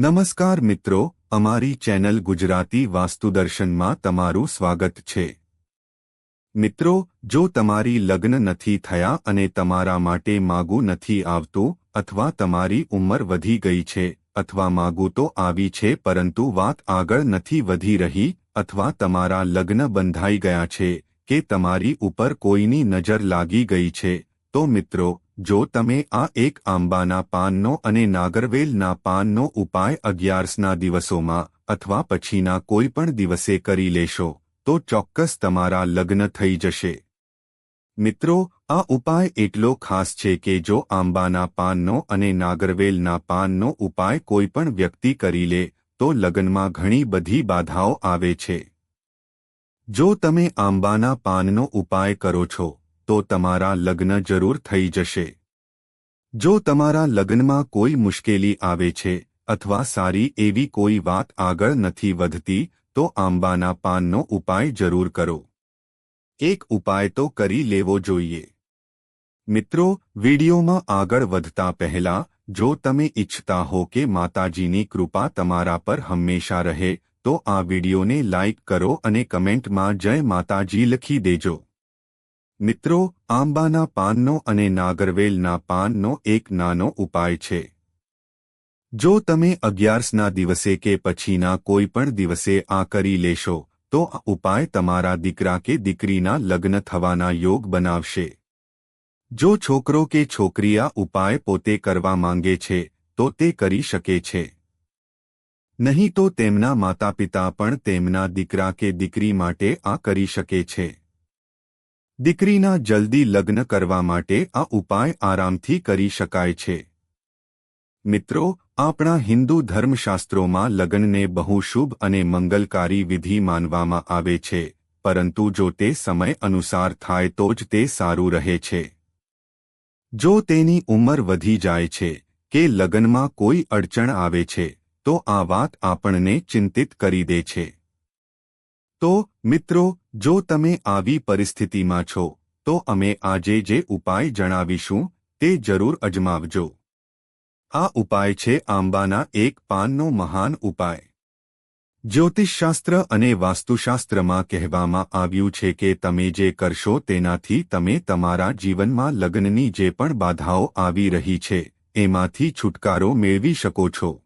નમસ્કાર મિત્રો, અમારી ચેનલ ગુજરાતી વાસ્તુદર્શનમાં તમારું સ્વાગત છે. મિત્રો, જો તમારી લગ્ન નથી થયા અને તમારા માટે માગું નથી આવતું, અથવા તમારી ઉંમર વધી ગઈ છે, અથવા માગું તો આવી છે પરંતુ વાત આગળ નથી વધી રહી, અથવા તમારા લગ્ન બંધાઈ ગયા છે, કે તમારી ઉપર કોઈની નજર લાગી ગઈ છે, તો મિત્રો જો તમે આ એક આંબાના પાનનો અને નાગરવેલના પાનનો ઉપાય અગિયારસના દિવસોમાં અથવા પછીના કોઈ પણ દિવસે કરી લેશો, તો ચોક્કસ તમારા લગ્ન થઈ જશે. મિત્રો, આ ઉપાય એટલો ખાસ છે કે જો આંબાના પાનનો અને નાગરવેલના પાનનો ઉપાય કોઈ પણ વ્યક્તિ કરી લે, તો લગ્નમાં ઘણી બધી બાધાઓ આવે છે. જો તમે આંબાના પાનનો ઉપાય કરો છો તો તમારા લગ્ન જરૂર થઈ જશે. જો તમારા લગ્નમાં કોઈ મુશ્કેલી આવે છે અથવા સારી એવી કોઈ વાત આગળ નથી વધતી, તો આંબાના પાનનો ઉપાય જરૂર કરો. એક ઉપાય તો કરી લેવો જોઈએ. મિત્રો, વિડીયોમાં આગળ વધતા પહેલા, જો તમે ઇચ્છતા હો કે માતાજીની કૃપા તમારા પર હંમેશા રહે, તો આ વિડીયોને લાઇક કરો અને કમેન્ટમાં જય માતાજી લખી દેજો. મિત્રો, આંબાના પાનનો અને નાગરવેલના પાનનો એક નાનો ઉપાય છે. જો તમે અગિયારસના દિવસે કે પછીના કોઈ પણ દિવસે આ કરી લેશો, તો આ ઉપાય તમારા દીકરા કે દીકરીના લગ્ન થવાના યોગ બનાવશે. જો છોકરો કે છોકરી આ ઉપાય પોતે કરવા માંગે છે, તો તે કરી શકે છે. નહીં તો તેમના માતાપિતા પણ તેમના દીકરા કે દીકરી માટે આ કરી શકે છે. દીકરીના જલ્દી લગ્ન કરવા માટે આ ઉપાય આરામથી કરી શકાય છે. મિત્રો, આપણા હિન્દુ ધર્મશાસ્ત્રોમાં લગ્નને બહુ શુભ અને મંગલકારી વિધિ માનવામાં આવે છે, પરંતુ જો તે સમય અનુસાર થાય તો જ તે સારું રહે છે. જો તેની ઉંમર વધી જાય છે, કે લગ્નમાં કોઈ અડચણ આવે છે, તો આ વાત આપણને ચિંતિત કરી દે છે. તો, મિત્રો, જો તમે આવી પરિસ્થિતિમાં છો, તો અમે આજે જે ઉપાય જણાવીશું, તે જરૂર અજમાવજો. આ ઉપાય છે આંબાના એક પાનનો મહાન ઉપાય. જ્યોતિષશાસ્ત્ર અને વાસ્તુશાસ્ત્રમાં કહેવામાં આવ્યું છે કે તમે જે કરશો તેનાથી તમે તમારા જીવનમાં લગ્નની જે પણ બાધાઓ આવી રહી છે, એમાંથી છુટકારો મેળવી શકો છો.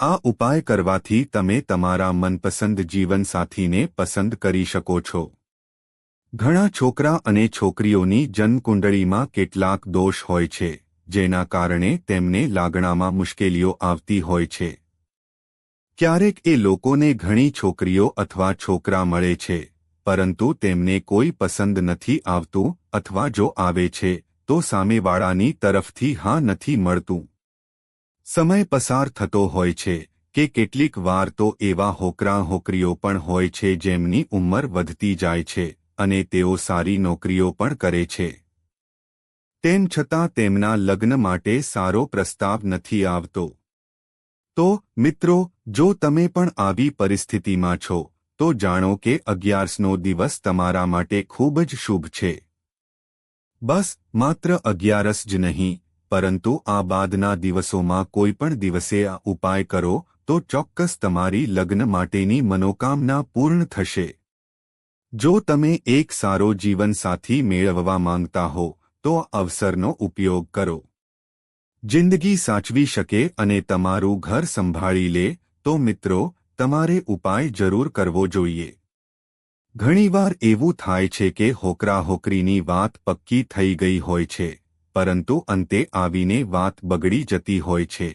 આ ઉપાય કરવાથી તમે તમારા મનપસંદ જીવનસાથીને પસંદ કરી શકો છો. ઘણા છોકરા અને છોકરીઓની જન્મકુંડળીમાં કેટલાક દોષ હોય છે, જેના કારણે તેમને લાગણામાં મુશ્કેલીઓ આવતી હોય છે. ક્યારેક એ લોકોને ઘણી છોકરીઓ અથવા છોકરા મળે છે, પરંતુ તેમને કોઈ પસંદ નથી આવતું અથવા જો આવે છે, તો સામેવાળાની તરફથી હા નથી મળતું. સમય પસાર થતો હોય છે કે કેટલીક વાર તો એવા હોકરા હોકરીઓ પણ હોય છે જેમની ઉંમર વધતી જાય છે અને તેઓ સારી નોકરીઓ પણ કરે છે. તેમ છતાં તેમના લગ્ન માટે સારો પ્રસ્તાવ નથી આવતો. તો, મિત્રો, જો તમે પણ આવી પરિસ્થિતિમાં છો, તો જાણો કે અગિયારસનો દિવસ તમારા માટે ખૂબ જ શુભ છે. બસ, માત્ર અગિયારસ જ નહીં પરંતુ આ બાદના દિવસોમાં કોઈ પણ દિવસે આ ઉપાય કરો, તો ચોક્કસ તમારી લગ્ન માટેની મનોકામના પૂર્ણ થશે. જો તમે એક સારો જીવનસાથી મેળવવા માંગતા હો, તો અવસરનો ઉપયોગ કરો. જિંદગી સાચવી શકે અને તમારું ઘર સંભાળી લે, તો મિત્રો, તમારે ઉપાય જરૂર કરવો જોઈએ. ઘણીવાર એવું થાય છે કે હોકરા હોકરીની વાત પક્કી થઈ ગઈ હોય છે. પરંતુ અંતે આવીને વાત બગડી જતી હોય છે.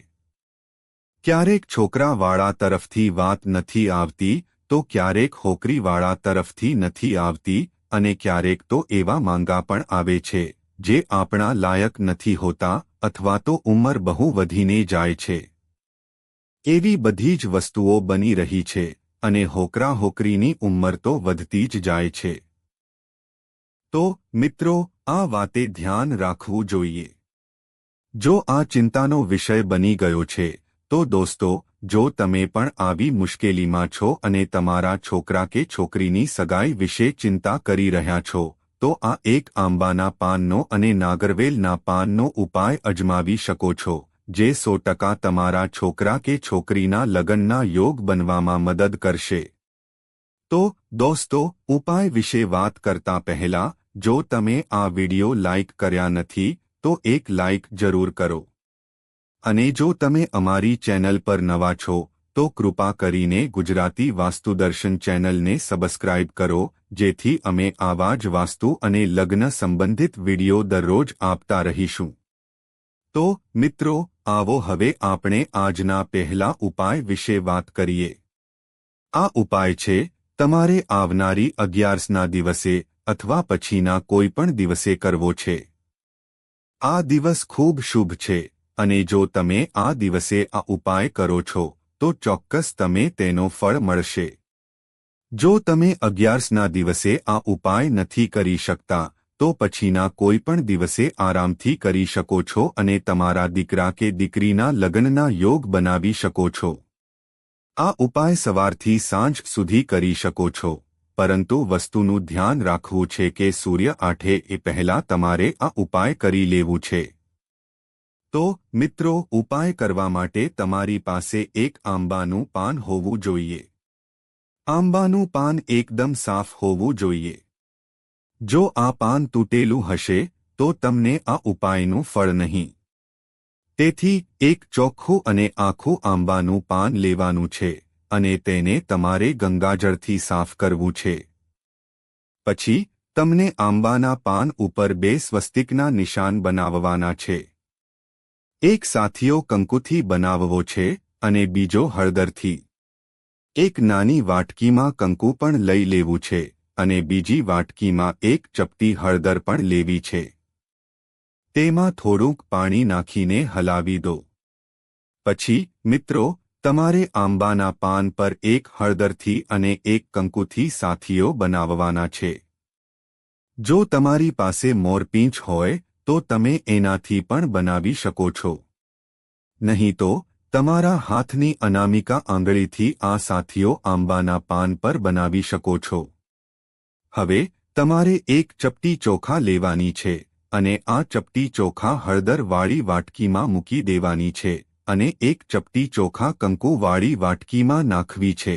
ક્યારેક છોકરાવાળા તરફથી વાત નથી આવતી, તો ક્યારેક હોકરીવાળા તરફથી નથી આવતી, અને ક્યારેક તો એવા માંગા પણ આવે છે, જે આપણા લાયક નથી હોતા, અથવા તો ઉંમર બહુ વધીને જાય છે. એવી બધી જ વસ્તુઓ બની રહી છે, અને હોકરા હોકરીની ઉંમર તો વધતી જ જાય છે. તો મિત્રો આ વાતે ધ્યાન રાખવું જોઈએ. જો આ ચિંતાનો વિષય બની ગયો છે, તો દોસ્તો, જો તમે પણ આવી મુશ્કેલીમાં છો અને તમારા છોકરા કે છોકરીની સગાઈ વિશે ચિંતા કરી રહ્યા છો, તો આ એક આંબાના પાનનો અને નાગરવેલના પાનનો ઉપાય અજમાવી શકો છો, જે સો ટકા તમારા છોકરા કે છોકરીના લગ્નના યોગ બનવામાં મદદ કરશે. તો, દોસ્તો, ઉપાય વિશે વાત કરતા પહેલા જો તમે આ વિડિયો લાઇક કર્યા નથી, તો એક લાઇક જરૂર કરો. અને જો તમે અમારી ચેનલ પર નવા છો, તો કૃપા કરીને ગુજરાતી વાસ્તુદર્શન ચેનલને સબસ્ક્રાઇબ કરો, જેથી અમે આવા જ વાસ્તુ અને લગ્ન સંબંધિત વિડિયો દરરોજ આપતા રહીશું. તો, મિત્રો, આવો હવે આપણે આજના પહેલા ઉપાય વિશે વાત કરીએ. આ ઉપાય છે, તમારે આવનારી અગિયારસના દિવસે અથવા પછીના કોઈપણ દિવસે કરવો છે. આ દિવસ ખૂબ શુભ છે, અને જો તમે આ દિવસે આ ઉપાય કરો છો, તો ચોક્કસ તમે તેનો ફળ મળશે. જો તમે અગિયારસના દિવસે આ ઉપાય નથી કરી શકતા, તો પછીના કોઈપણ દિવસે આરામથી કરી શકો છો અને તમારા દીકરા કે દીકરીના લગ્નના યોગ બનાવી શકો છો. આ ઉપાય સવારથી સાંજ સુધી કરી શકો છો. પરંતુ વસ્તુનું ધ્યાન રાખવું છે કે સૂર્ય આઠે એ પહેલા તમારે આ ઉપાય કરી લેવું છે. તો, મિત્રો, ઉપાય કરવા માટે તમારી પાસે એક આંબાનું પાન હોવું જોઈએ. આંબાનું પાન એકદમ સાફ હોવું જોઈએ. જો આ પાન તૂટેલું હશે, તો તમને આ ઉપાયનું ફળ નહીં. તેથી, એક ચોખ્ખું અને આખું આંબાનું પાન લેવાનું છે. અને તેને તમારે ગંગાજળથી સાફ કરવું છે. પછી, તમને આંબાના પાન ઉપર બે સ્વસ્તિકના નિશાન બનાવવાના છે. એક સાથીઓ કંકુથી બનાવવો છે અને બીજો હળદરથી. એક નાની વાટકીમાં કંકુ પણ લઈ લેવું છે અને બીજી વાટકીમાં એક ચપટી હળદર પણ લેવી છે. તેમાં થોડુંક પાણી નાખીને હલાવી દો. પછી, મિત્રો તમારે આંબાના પાન પર એક હળદરથી અને એક કંકુથી સાથીઓ બનાવવાના છે. જો તમારી પાસે મોરપીંછ હોય, તો તમે એનાથી પણ બનાવી શકો છો. નહીં તો, તમારા હાથની અનામિકા આંગળીથી આ સાથીઓ આંબાના પાન પર બનાવી શકો છો. હવે, તમારે એક ચપટી ચોખા લેવાની છે, અને આ ચપટી ચોખા હળદરવાળી વાટકીમાં મૂકી દેવાની છે. અને એક ચપટી ચોખા કંકુવાળી વાટકીમાં નાખવી છે.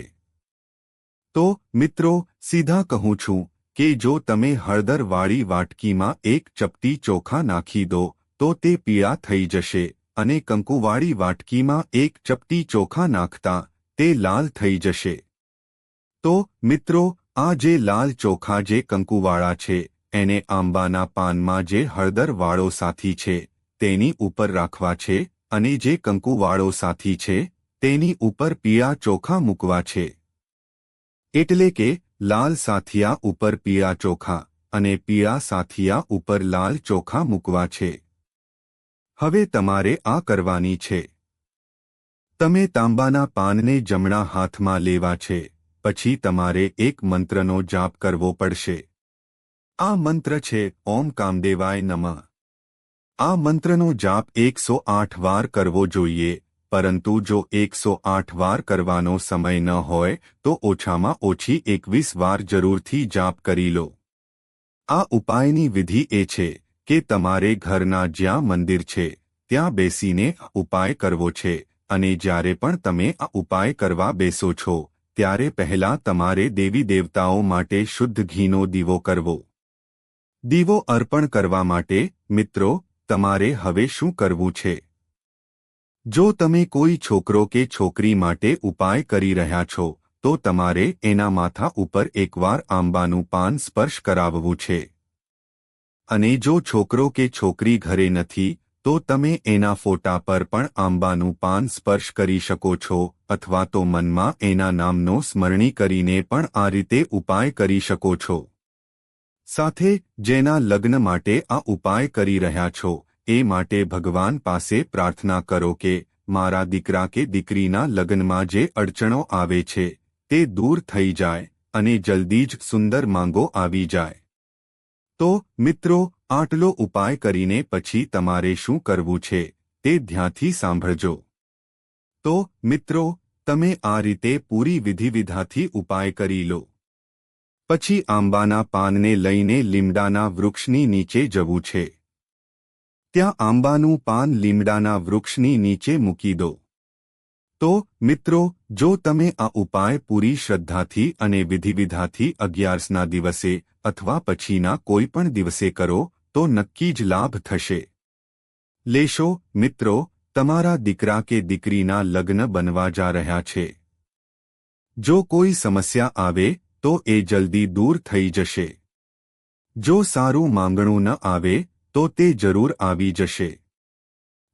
તો, મિત્રો, સીધા કહું છું કે જો તમે હળદરવાળી વાટકીમાં એક ચપટી ચોખા નાખી દો, તો તે પીળા થઈ જશે અને કંકુવાળી વાટકીમાં એક ચપટી ચોખા નાખતા તે લાલ થઈ જશે. તો, મિત્રો, આ જે લાલ ચોખા જે કંકુવાળા છે, એને આંબાના પાનમાં જે હળદરવાળો સાથી છે, તેની ઉપર રાખવા છે અને જે કંકુવાળો સાથી છે, તેની ઉપર પીળા ચોખા મૂકવા છે. એટલે કે, લાલ સાથિયા ઉપર પીળા ચોખા અને પીળા સાથિયા ઉપર લાલ ચોખા મૂકવા છે. હવે તમારે આ કરવાની છે. તમે તાંબાના પાનને જમણા હાથમાં લેવા છે, પછી તમારે એક મંત્રનો જાપ કરવો પડશે. આ મંત્ર છે, ઓમ કામદેવાય નમઃ. આ મંત્રનો જાપ એકસો આઠ વાર કરવો જોઈએ, પરંતુ જો એકસો આઠ વાર કરવાનો સમય ન હોય, તો ઓછામાં ઓછી એકવીસ વાર જરૂરથી જાપ કરી લો. આ ઉપાયની વિધિ એ છે કે તમારે ઘરના જ્યાં મંદિર છે, ત્યાં બેસીને ઉપાય કરવો છે, અને જ્યારે પણ તમે આ ઉપાય કરવા બેસો છો, ત્યારે પહેલા તમારે દેવી દેવતાઓ માટે શુદ્ધ ઘીનો દીવો કરવો. દીવો અર્પણ કરવા માટે, મિત્રો તમારે હવે શું કરવું છે? જો તમે કોઈ છોકરો કે છોકરી માટે ઉપાય કરી રહ્યા છો, તો તમારે એના માથા ઉપર એકવાર આંબાનું પાન સ્પર્શ કરાવવું છે. અને જો છોકરો કે છોકરી ઘરે નથી, તો તમે એના ફોટા પર પણ આંબાનું પાન સ્પર્શ કરી શકો છો, અથવા તો મનમાં એના નામનો સ્મરણી કરીને પણ આ રીતે ઉપાય કરી શકો છો. સાથે જેના લગ્ન માટે આ ઉપાય કરી રહ્યા છો, એ માટે ભગવાન પાસે પ્રાર્થના કરો કે, મારા દીકરા કે દીકરીના લગ્નમાં જે અડચણો આવે છે, તે દૂર થઈ જાય અને જલ્દી જ સુંદર માંગો આવી જાય. તો, મિત્રો, આટલો ઉપાય કરીને પછી તમારે શું કરવું છે, તે ધ્યાનથી સાંભળજો. તો, મિત્રો, તમે આ રીતે પૂરી વિધિવિધાથી ઉપાય કરી લો. પછી આંબાના પાનને લઈને લીમડાના વૃક્ષની નીચે જવું છે. ત્યાં આંબાનું પાન લીમડાના વૃક્ષની નીચે મૂકી દો. તો, મિત્રો, જો તમે આ ઉપાય પૂરી શ્રદ્ધાથી અને વિધિવિધાથી અગિયારસના દિવસે અથવા પછીના કોઈ પણ દિવસે કરો, તો નક્કી જ લાભ થશે. લેશો, મિત્રો, તમારા દીકરા કે દીકરીના લગ્ન બનવા જા રહ્યા છે. જો કોઈ સમસ્યા આવે તો એ જલ્દી દૂર થઈ જશે. જો સારું માંગણું ન આવે, તો તે જરૂર આવી જશે.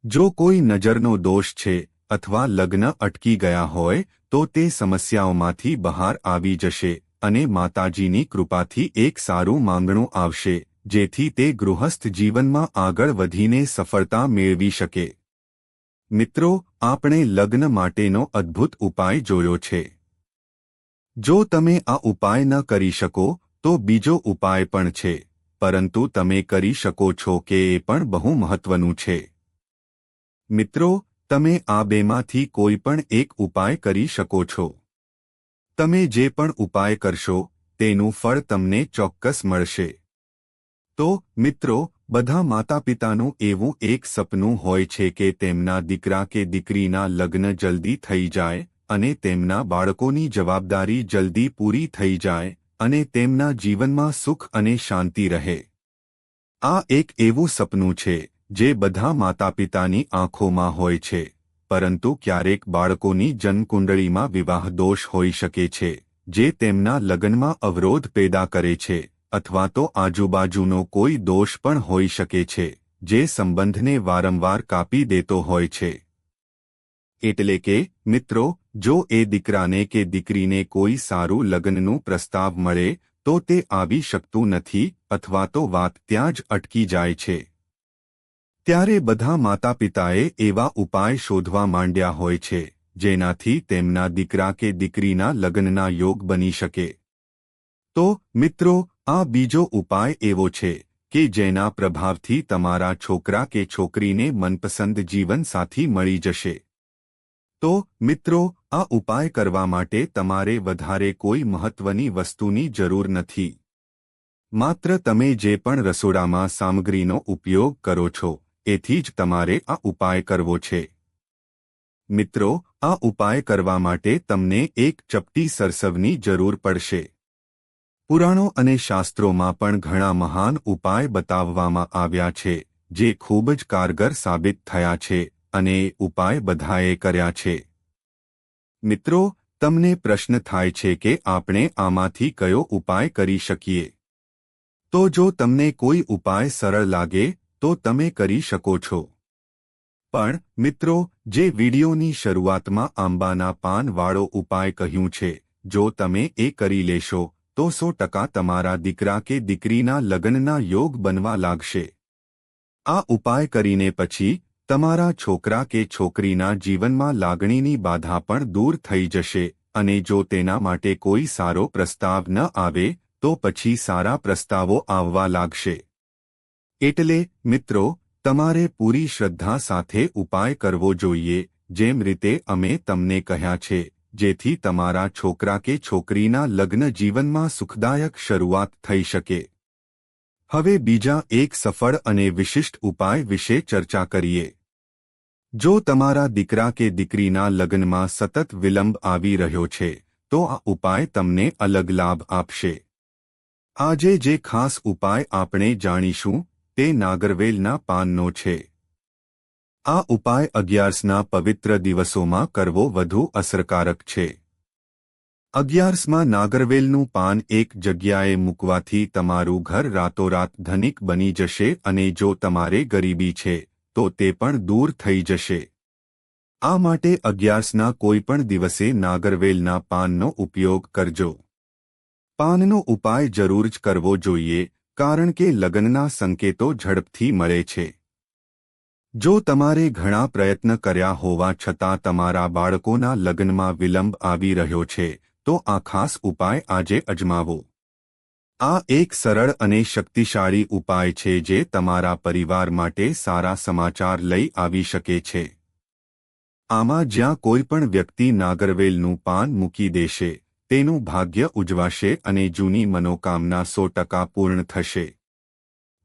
જો કોઈ નજરનો દોષ છે અથવા લગ્ન અટકી ગયા હોય, તો તે સમસ્યાઓમાંથી બહાર આવી જશે અને માતાજીની કૃપાથી એક સારું માંગણું આવશે, જેથી તે ગૃહસ્થ જીવનમાં આગળ વધીને સફળતા મેળવી શકે. મિત્રો, આપણે લગ્ન માટેનો અદ્ભુત ઉપાય જોયો છે. જો તમે આ ઉપાય ન કરી શકો, તો બીજો ઉપાય પણ છે. પરંતુ તમે કરી શકો છો કે એ પણ બહુ મહત્વનું છે. મિત્રો, તમે આ બેમાંથી કોઈ પણ એક ઉપાય કરી શકો છો. તમે જે પણ ઉપાય કરશો, તેનું ફળ તમને ચોક્કસ મળશે. તો, મિત્રો, બધા માતાપિતાનું એવું એક સપનું હોય છે કે તેમના દીકરા કે દીકરીના લગ્ન જલ્દી થઈ જાય અને તેમના બાળકોની જવાબદારી જલ્દી પૂરી થઈ જાય અને તેમના જીવનમાં સુખ અને શાંતિ રહે. આ એક એવું સપનું છે જે બધા માતાપિતાની આંખોમાં હોય છે, પરંતુ ક્યારેક બાળકોની જન્મકુંડળીમાં વિવાહ દોષ હોઈ શકે છે, જે તેમના લગ્નમાં અવરોધ પેદા કરે છે, અથવા તો આજુબાજુનો કોઈ દોષ પણ હોઈ શકે છે, જે સંબંધને વારંવાર કાપી દેતો હોય છે. એટલે કે, મિત્રો જો એ દીકરાને કે દીકરીને કોઈ સારું લગ્નનું પ્રસ્તાવ મળે, તો તે આવી શકતું નથી અથવા તો વાત ત્યાં જ અટકી જાય છે. ત્યારે બધા માતાપિતાએ એવા ઉપાય શોધવા માંડ્યા હોય છે, જેનાથી તેમના દીકરા કે દીકરીના લગ્નના યોગ બની શકે. તો, મિત્રો, આ બીજો ઉપાય એવો છે કે જેના પ્રભાવથી તમારા છોકરા કે છોકરીને મનપસંદ જીવનસાથી મળી જશે. તો, મિત્રો, આ ઉપાય કરવા માટે તમારે વધારે કોઈ મહત્વની વસ્તુની જરૂર નથી. માત્ર તમે જે પણ રસોડામાં સામગ્રીનો ઉપયોગ કરો છો, એથી જ તમારે આ ઉપાય કરવો છે. મિત્રો, આ ઉપાય કરવા માટે તમને એક ચપટી સરસવની જરૂર પડશે. પુરાણો અને શાસ્ત્રોમાં પણ ઘણા મહાન ઉપાય બતાવવામાં આવ્યા છે, જે ખૂબ જ કારગર સાબિત થયા છે. અને ઉપાય બધાએ કર્યા છે. મિત્રો, તમને પ્રશ્ન થાય છે કે આપણે આમાંથી કયો ઉપાય કરી શકીએ? તો જો તમને કોઈ ઉપાય સરળ લાગે, તો તમે કરી શકો છો. પણ, મિત્રો, જે વિડિયોની શરૂઆતમાં આંબાના પાનવાળો ઉપાય કહ્યું છે, જો તમે એ કરી લેશો, તો સો ટકા તમારા દીકરા કે દીકરીના લગ્નના યોગ બનવા લાગશે. આ ઉપાય કરીને પછી તમારા છોકરા કે છોકરીના જીવનમાં લાગણીની બાધા પણ દૂર થઈ જશે અને જો તેના માટે કોઈ સારો પ્રસ્તાવ ન આવે, તો પછી સારા પ્રસ્તાવો આવવા લાગશે. એટલે, મિત્રો, તમારે પૂરી શ્રદ્ધા સાથે ઉપાય કરવો જોઈએ, જેમ રીતે અમે તમને કહ્યા છે, જેથી તમારા છોકરા કે છોકરીના લગ્ન જીવનમાં સુખદાયક શરૂઆત થઈ શકે. હવે બીજા એક સફળ અને વિશિષ્ટ ઉપાય વિશે ચર્ચા કરીએ. જો તમારા દીકરા કે દીકરીના લગ્નમાં સતત વિલંબ આવી રહ્યો છે, તો આ ઉપાય તમને અલગ લાભ આપશે. આજે જે ખાસ ઉપાય આપણે જાણીશું, તે નાગરવેલના પાનનો છે. આ ઉપાય અગિયારસના પવિત્ર દિવસોમાં કરવો વધુ અસરકારક છે. અગિયારસમાં નાગરવેલનું પાન એક જગ્યાએ મૂકવાથી તમારું ઘર રાતોરાત ધનિક બની જશે અને જો તમારે ગરીબી છે તો તે પણ દૂર થઈ જશે. આ માટે અગિયારસના કોઈપણ દિવસે નાગરવેલના પાનનો ઉપયોગ કરજો. પાનનો ઉપાય જરૂર જ કરવો જોઈએ, કારણ કે લગ્નના સંકેતો ઝડપથી મળે છે. જો તમારે ઘણા પ્રયત્ન કર્યા હોવા છતાં તમારા બાળકોના લગ્નમાં વિલંબ આવી રહ્યો છે, તો આ ખાસ ઉપાય આજે અજમાવો. આ એક સરળ અને શક્તિશાળી ઉપાય છે જે તમારા પરિવાર માટે સારા સમાચાર લઈ આવી શકે છે. આમાં જ્યાં કોઈ પણ વ્યક્તિ નાગરવેલનું પાન મૂકી દેશે, તેનું ભાગ્ય ઉજવાશે અને જૂની મનોકામના સો ટકા પૂર્ણ થશે.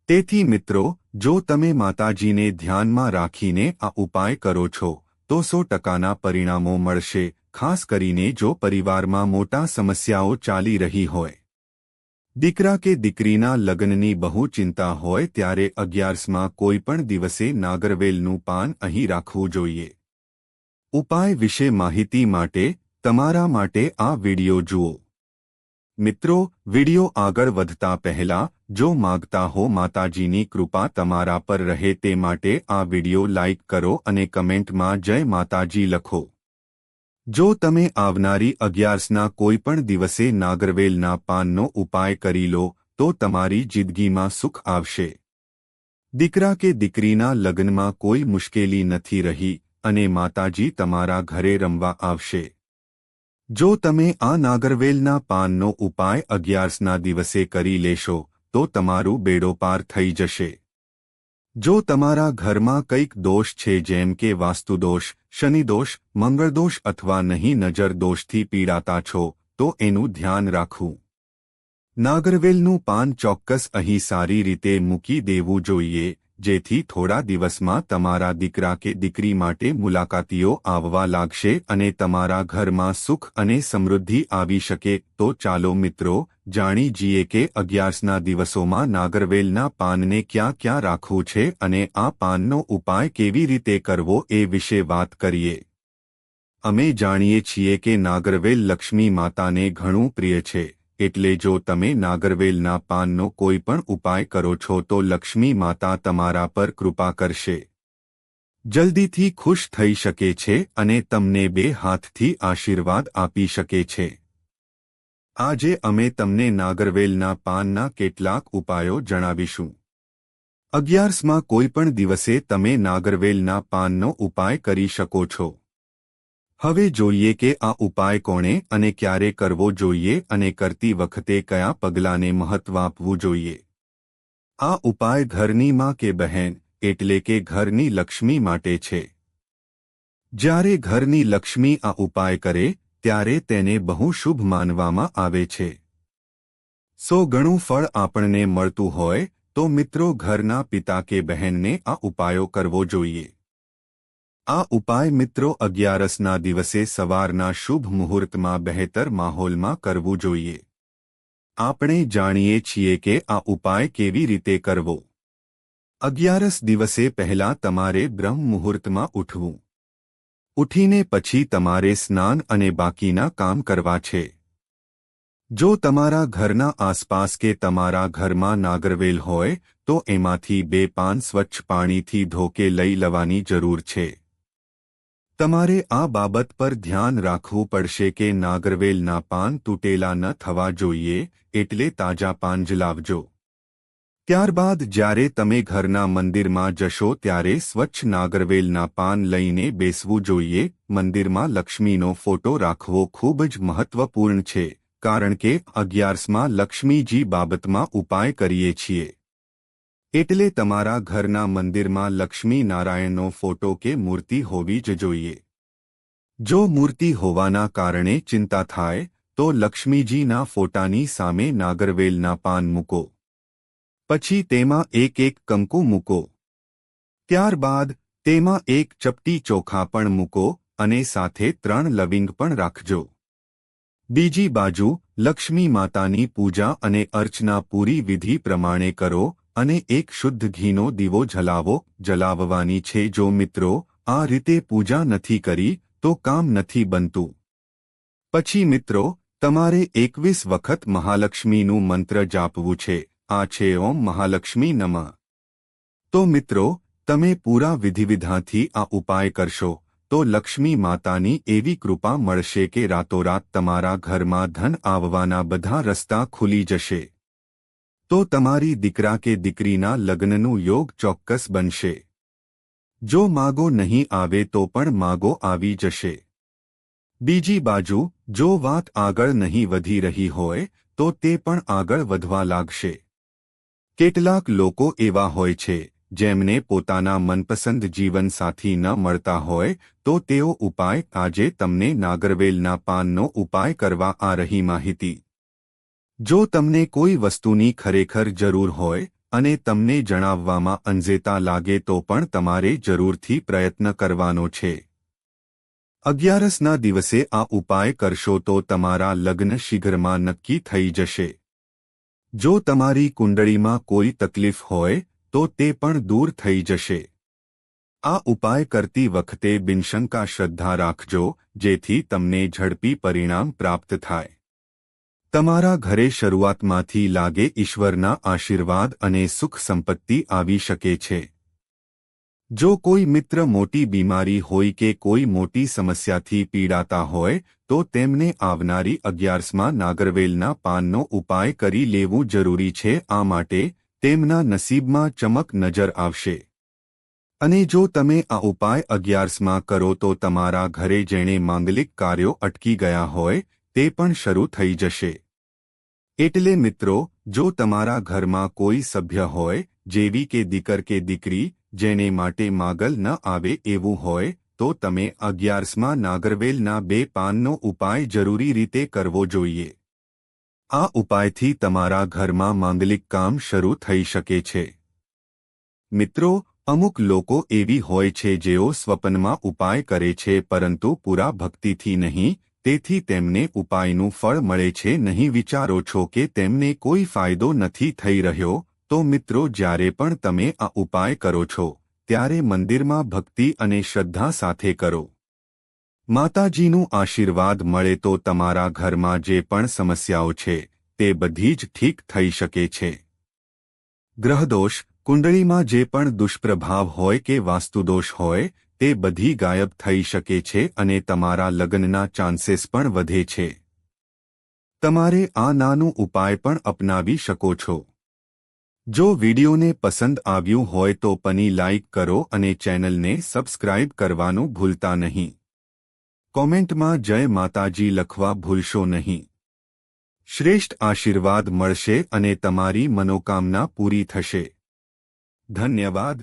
તેથી મિત્રો, જો તમે માતાજીને ધ્યાનમાં રાખીને આ ઉપાય કરો છો, તો સો ટકાના પરિણામો મળશે, ખાસ કરીને જો પરિવારમાં મોટા સમસ્યાઓ ચાલી રહી હોય. દીકરા કે દીકરીના લગ્નની બહુ ચિંતા હોય ત્યારે અગિયારસમાં કોઈ પણ દિવસે નાગરવેલનું પાન અહીં રાખવું જોઈએ. ઉપાય વિશે માહિતી માટે તમારા માટે આ વિડિયો જુઓ. મિત્રો, વિડિયો આગળ વધતા પહેલા, જો માગતા હો માતાજીની કૃપા તમારા પર રહે તે માટે આ વિડિયો લાઇક કરો અને કમેન્ટમાં જય માતાજી લખો. જો તમે આવનારી અગિયારસના કોઈ પણ દિવસે નાગરવેલના પાનનો ઉપાય કરી લો, તો તમારી જિંદગીમાં સુખ આવશે. દીકરા કે દીકરીના લગ્નમાં કોઈ મુશ્કેલી નથી રહી, અને માતાજી તમારા ઘરે રમવા આવશે. જો તમે આ નાગરવેલના પાનનો ઉપાય અગિયારસના દિવસે કરી લેશો, તો તમારું બેડો પાર થઈ જશે. જો તમારા ઘરમાં કંઈક દોષ છે જેમ કે વાસ્તુદોષ, શનિદોષ, મંગળદોષ અથવા નહીં નજર દોષથી પીડાતા છો, તો એનું ધ્યાન રાખવું. નાગરવેલનું પાન ચોક્કસ અહીં સારી રીતે મૂકી દેવું જોઈએ જેથી થોડા દિવસમાં તમારા દીકરા કે દીકરી માટે મુલાકાતીઓ આવવા લાગશે અને તમારા ઘરમાં સુખ અને સમૃદ્ધિ આવી શકે, તો ચાલો મિત્રો, જાણી જઈએ કે અગિયારસના દિવસોમાં નાગરવેલના પાનને ક્યાં ક્યાં રાખવું છે અને આ પાનનો ઉપાય કેવી રીતે કરવો એ વિશે વાત કરીએ. અમે જાણીએ છીએ કે નાગરવેલ લક્ષ્મી માતાને ઘણું પ્રિય છે. એટલે જો તમે નાગરવેલના પાનનો કોઈ પણ ઉપાય કરો છો તો લક્ષ્મી માતા તમારા પર કૃપા કરશે. જલ્દીથી ખુશ થઈ શકે છે અને તમને બે હાથથી આશીર્વાદ આપી શકે છે. આજે અમે તમને નાગરવેલના પાનના કેટલાક ઉપાયો જણાવીશું. અગિયારસમાં કોઈ પણ દિવસે તમે નાગરવેલના પાનનો ઉપાય કરી શકો છો. હવે જોઈએ કે આ ઉપાય કોણે અને ક્યારે કરવો જોઈએ અને કરતી વખતે કયા પગલાંને મહત્વ આપવું જોઈએ? આ ઉપાય ઘરની માં કે બહેન, એટલે કે ઘરની લક્ષ્મી માટે છે. જ્યારે ઘરની લક્ષ્મી આ ઉપાય કરે, ત્યારે તેને બહુ શુભ માનવામાં આવે છે. સો ગણું ફળ આપણને મળતું હોય, તો મિત્રો ઘરના પિતા કે બહેનને આ ઉપાયો કરવો જોઈએ. આ ઉપાય મિત્રો અગિયારસના દિવસે સવારના શુભ મુહૂર્તમાં બહેતર માહોલમાં કરવું જોઈએ. આપણે જાણીએ છીએ કે આ ઉપાય કેવી રીતે કરવો. અગિયારસ દિવસે પહેલા તમારે બ્રહ્મ મુહૂર્તમાં ઉઠવું. ઉઠીને પછી તમારે સ્નાન અને બાકીના કામ કરવા છે. જો તમારા ઘરના આસપાસ કે તમારા ઘરમાં નાગરવેલ હોય, તો એમાંથી બે પાન સ્વચ્છ પાણીથી ધોકે લઈ લેવાની જરૂર છે. તમારે આ બાબત પર ધ્યાન રાખવું પડશે કે નાગરવેલના પાન તૂટેલા ન થવા જોઈએ, એટલે તાજા પાન જ લાવજો. ત્યારબાદ જ્યારે તમે ઘરના મંદિરમાં જશો ત્યારે સ્વચ્છ નાગરવેલના પાન લઈને બેસવું જોઈએ. મંદિરમાં લક્ષ્મીનો ફોટો રાખવો ખૂબ જ મહત્વપૂર્ણ છે, કારણ કે અગિયારસમાં લક્ષ્મીજી બાબતમાં ઉપાય કરીએ છીએ. એટલે તમારા ઘરના મંદિરમાં લક્ષ્મી નારાયણનો ફોટો કે મૂર્તિ હોવી જ જોઈએ. જો મૂર્તિ હોવાના કારણે ચિંતા થાય, તો લક્ષ્મીજીના ફોટાની સામે નાગરવેલના પાન મૂકો. પછી તેમાં એક એક કંકુ મૂકો. ત્યારબાદ તેમાં એક ચપટી ચોખા પણ મૂકો અને સાથે ત્રણ લવિંગ પણ રાખજો. બીજી બાજુ લક્ષ્મી માતાની પૂજા અને અર્ચના પૂરી વિધિ પ્રમાણે કરો અને એક શુદ્ધ ઘીનો દીવો જલાવો, જલાવવાની છે જો મિત્રો, આ રીતે પૂજા નથી કરી, તો કામ નથી બનતું. પછી મિત્રો, તમારે એકવીસ વખત મહાલક્ષ્મીનું મંત્ર જાપવું છે. આ છે ઓમ મહાલક્ષ્મી નમ. તો મિત્રો, તમે પૂરા વિધિવિધાથી આ ઉપાય કરશો, તો લક્ષ્મી માતાની એવી કૃપા મળશે કે રાતોરાત તમારા ઘરમાં ધન આવવાના બધા રસ્તા ખુલી જશે. તો તમારી દીકરા કે દીકરીના લગ્નનું યોગ ચોક્કસ બનશે. જો માગો નહીં આવે તો પણ માગો આવી જશે. બીજી બાજુ, જો વાત આગળ નહીં વધી રહી હોય, તો તે પણ આગળ વધવા લાગશે. કેટલાક લોકો એવા હોય છે, જેમને પોતાના મનપસંદ જીવનસાથી ન મળતા હોય, તો તેઓ ઉપાય આજે તમને નાગરવેલના પાનનો ઉપાય કરવા આ રહી માહિતી. જો તમને કોઈ વસ્તુની ખરેખર જરૂર હોય અને તમને જણાવવામાં અંજેતા લાગે તો પણ તમારે જરૂરથી પ્રયત્ન કરવાનો છે. અગિયારસના દિવસે આ ઉપાય કરશો તો તમારા લગ્ન શીઘ્રમાં નક્કી થઈ જશે. જો તમારી કુંડળીમાં કોઈ તકલીફ હોય તો તે પણ દૂર થઈ જશે. આ ઉપાય કરતી વખતે બિનશંકા શ્રદ્ધા રાખજો જેથી તમને ઝડપી પરિણામ પ્રાપ્ત થાય. તમારા ઘરે શરૂઆતમાંથી લાગે ઈશ્વરના આશીર્વાદ અને સુખ સંપત્તિ આવી શકે છે. જો કોઈ મિત્ર મોટી બીમારી હોય કે કોઈ મોટી સમસ્યાથી પીડાતા હોય, તો તેમને આવનારી અગિયારસમાં નાગરવેલના પાનનો ઉપાય કરી લેવું જરૂરી છે. આ માટે તેમના નસીબમાં ચમક નજર આવશે. અને જો તમે આ ઉપાય અગિયારસમાં કરો તો તમારા ઘરે જેણે માંગલિક કાર્યો અટકી ગયા હોય, તે પણ શરૂ થઈ જશે. એટલે મિત્રો, જો તમારા ઘરમાં કોઈ સભ્ય હોય, જેવી કે દીકર કે દીકરી, જેને માટે માગલ ન આવે એવું હોય, તો તમે અગિયારસમાં નાગરવેલના બે પાનનો ઉપાય જરૂરી રીતે કરવો જોઈએ. આ ઉપાયથી તમારા ઘરમાં માંગલિક કામ શરૂ થઈ શકે છે. મિત્રો, અમુક લોકો એવી હોય છે જેઓ સ્વપ્નમાં ઉપાય કરે છે પરંતુ પૂરા ભક્તિથી નહીં તેથી તેમને ઉપાયનું ફળ મળે છે નહીં વિચારો છો કે તેમને કોઈ ફાયદો નથી થઈ રહ્યો, તો મિત્રો જ્યારે પણ તમે આ ઉપાય કરો છો, ત્યારે મંદિરમાં ભક્તિ અને શ્રદ્ધા સાથે કરો. માતાજીનું આશીર્વાદ મળે તો તમારા ઘરમાં જે પણ સમસ્યાઓ છે, તે બધી જ ઠીક થઈ શકે છે. ગ્રહદોષ, કુંડળીમાં જે પણ દુષ્પ્રભાવ હોય કે વાસ્તુદોષ હોય તે બધી ગાયબ થઈ શકે છે અને તમારા લગ્નના ચાન્સીસ પણ વધે છે. તમારે આ નાનું ઉપાય પણ અપનાવી શકો છો. જો વિડીયોને પસંદ આવ્યું હોય તો પની લાઇક કરો અને ચેનલને સબસ્ક્રાઇબ કરવાનું ભૂલતા નહીં. કોમેન્ટમાં જય માતાજી લખવા ભૂલશો નહીં. શ્રેષ્ઠ આશીર્વાદ મળશે અને તમારી મનોકામના પૂરી થશે. ધન્યવાદ.